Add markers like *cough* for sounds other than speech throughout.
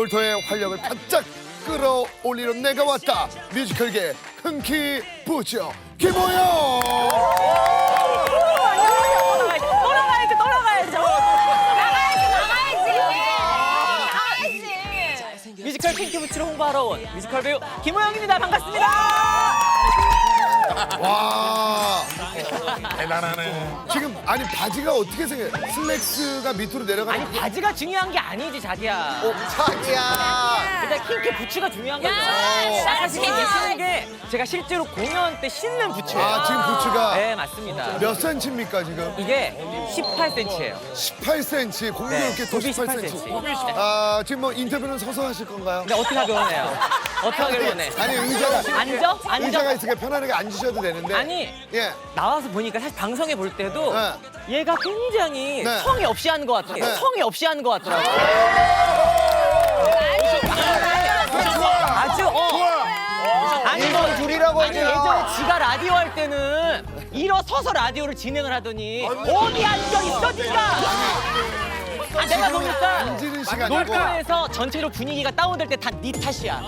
놀토의 활력을 바짝 끌어올리러 내가 왔다. 뮤지컬계 흔키 부죠 김호영. 돌아가야지 돌아가야죠 뮤지컬 핑크부츠를 홍보하러 온 뮤지컬 배우 김호영입니다 반갑습니다 와. 대단하네. 지금 아니 바지가 어떻게 생겨? 슬랙스가 밑으로 내려가는. 아니 바지가 중요한 게 아니지 자기야 어, 자기야. 일단 킹크 부츠가 중요한 거죠 야, 사실 이게 신는 게 제가 실제로 공연 때 신는 부츠예요 아 지금 부츠가 네 맞습니다 몇 센치입니까 지금? 이게 18cm예요 18cm 공교롭게 또 굽이 18cm. 18cm 아 지금 뭐 인터뷰는 서서 하실 건가요? 근데 어떻게 하길 원해요? 어떻게 하길 원해? 아니 의자가 앉아? 앉아? 의자가 있으니까 편안하게 앉으셔도 되는데. 아니 예. 나와서 보니까 사실 방송에 볼 때도 네. 얘가 굉장히 네. 성의 없이 하는 것 같아요. 네. 성의 없이 하는 것 같더라고요. 아주 어. 아니 뭐 둘이라고 아니 하죠. 예전에 지가 라디오 할 때는 일어서서 라디오를 진행을 하더니 어디 앉아 있어 니가 아, 내가 보니까 앉는 시간이고. 놀토에서 전체로 분위기가 다운될 때 다 네 탓이야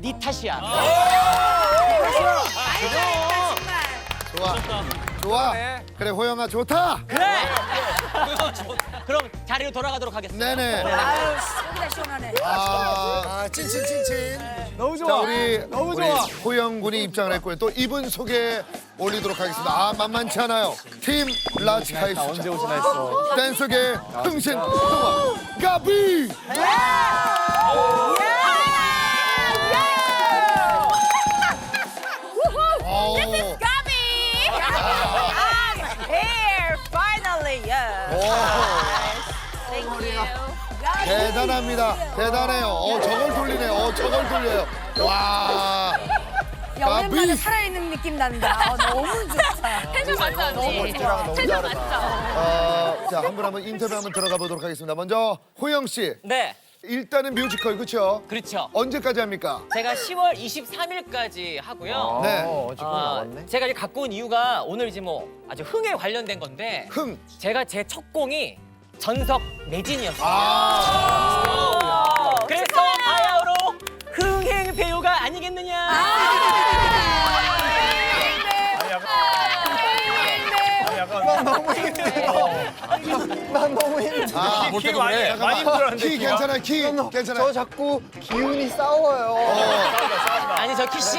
네 탓이야 좋아. 좋아. 그래 호영아 좋다. 그래 *laughs* 그럼 자리로 돌아가도록 하겠습니다 네네. 아유, 시원하네, 시원하네. 아, 찐친 찐친. 너무 좋아. 자, 우리 너무 좋아. 호영 군이 입장을 했고요. 또 이분 소개 올리도록 하겠습니다. 아, 만만치 않아요. 팀 수자. 언제 오시나 했어. 댄스계 흥신 동화 가비. 오. 대단합니다. 대단해요. 어, 저걸 돌리네. 어, 저걸 돌려요. 와. 야, 오랜만에 가비. 살아있는 느낌 난다. 어, 너무 좋다. 텐션 맞죠 언니? 너무 텐션 잘했다. 맞죠? 어, 자, 한 분 한 분 인터뷰 한번 들어가 보도록 하겠습니다. 먼저 호영 씨. 네 일단은 뮤지컬 그렇죠? 그렇죠 언제까지 합니까? 제가 10월 23일까지 하고요 네. 어, 제가 이제 갖고 온 이유가 오늘 이제 뭐 아주 흥에 관련된 건데 흥. 제가 제 첫 공이 전석 매진이었어요. 아. 그래서 바야흐로 흥행 배우가 아니겠느냐. 아, 키 많이 많이 힘들었는데. 키 괜찮아. 키 괜찮아. 저 자꾸 기운이 싸워요. 아니 저 키 씨,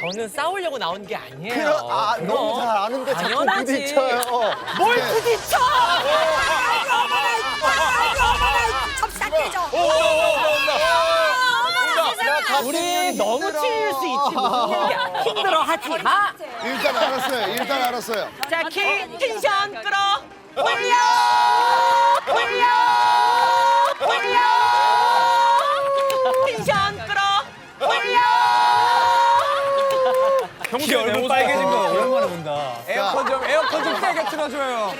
저는 싸우려고 나온 게 아니에요. 그럼, 아, 그럼 너무 잘 아는데 자꾸 당연하지. 부딪혀요. 뭘 네. 부딪혀? 찹쌀해져. 우리 너무 틀릴 수 있지 무슨 얘기야. 힘들어 하지 마. 일단 알았어요. 일단 알았어요. 자, 키 텐션 끌어. 올려! 올려! 올려! 텐션 끌어. 올려! 평소에 얼굴 빨개진 거 오랜만에 본다. 에어컨 좀 에어컨 좀 세게 틀어줘요.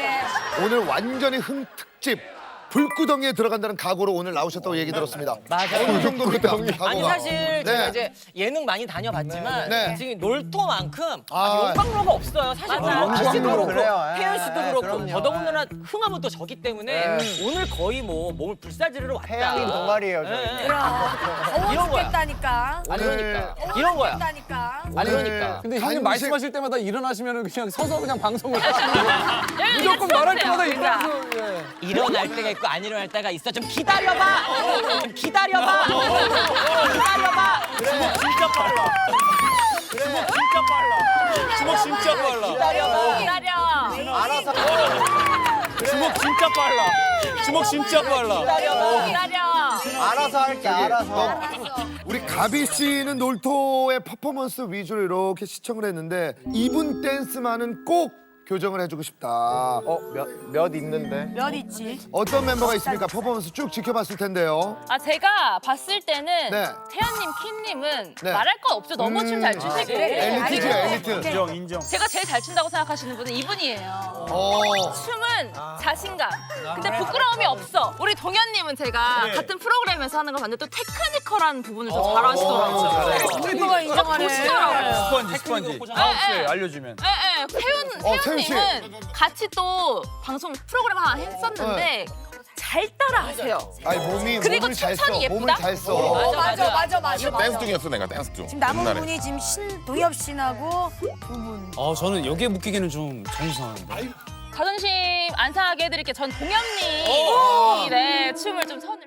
오늘 완전히 흥 특집. 불구덩이에 들어간다는 각오로 오늘 나오셨다고 얘기 들었습니다. 맞아요. 어느 정도입니까? 각오가? 아니 사실 제가 네. 이제 예능 많이 다녀봤지만 네. 지금 놀토만큼 아. 아, 용광로가 없어요. 사실 맞아요. 아, 씨도 그렇고 그래요. 예, 태연 씨도 예, 그렇고 그럼요. 더더군다나 흥하면 또 저기 때문에 오늘 거의 뭐 몸을 불사지르러 왔다. 태양인 동아리예요, 저희. 예, 예. 더워 이런 거야. 죽겠다니까. 그러니까 이런 거야. 죽겠다니까. 그러니까. 근데 간식- 형님 말씀하실 때마다 일어나시면 그냥 서서 그냥 방송을 *laughs* 하시는 거예요. 무조건 말할 때마다 일어나서 예. 일어날 때가 있고 안 일어날 때가 있어. 좀 기다려봐. 좀 기다려봐. 기다려봐. 진짜 빨라. 주먹 진짜 빨라. 주먹 진짜 빨라. 기다려봐. 기다려. 알아서. 주먹 진짜 빨라. 주먹 진짜 빨라. 기다려봐. 기다려. 알아서 할게, 알아서. 우리 가비 씨는 놀토의 퍼포먼스 위주로 이렇게 시청을 했는데 이분 댄스만은 꼭 교정을 해주고 싶다. 어, 몇, 몇 있는데? 몇 있지? 어떤 멤버가 있습니까? 퍼포먼스 쭉 지켜봤을 텐데요. 아 제가 봤을 때는 네. 태연님, 킴님은 네. 말할 거 없죠. 너무 춤잘 음. 추시고. 엘리트죠, 엘리트. 인정 인정. 제가 제일 잘 춘다고 생각하시는 분은 이분이에요. 어. 춤은 자신감. 근데 부끄러움이 없어. 우리 동현님은 제가 같은 프로그램에서 하는 거 봤는데 또 테크니컬한 부분을 더 잘하시더라고요. 누가 인정하네. 보시더라고요. 스펀지 스펀지. 네, 다음 주에 네. 알려주면. 예, 예. 태윤, 어, 태윤 씨. 태윤님은 같이 또 방송 프로그램 하나 했었는데 잘 따라하세요. 아니 몸이 그리고 몸을 잘 써. 칭찬이 몸을 예쁘다? 잘 써. 어, 맞아, 맞아, 맞아. 댄스 중이었어 내가 댄스 중. 지금 남은 옛날에. 분이 지금 신동엽 씨하고 두 분. 어 저는 여기에 묶이기는 좀 정상한데. 자존심 안 상하게 해드릴게. 전 동현님의 춤을 좀 선을.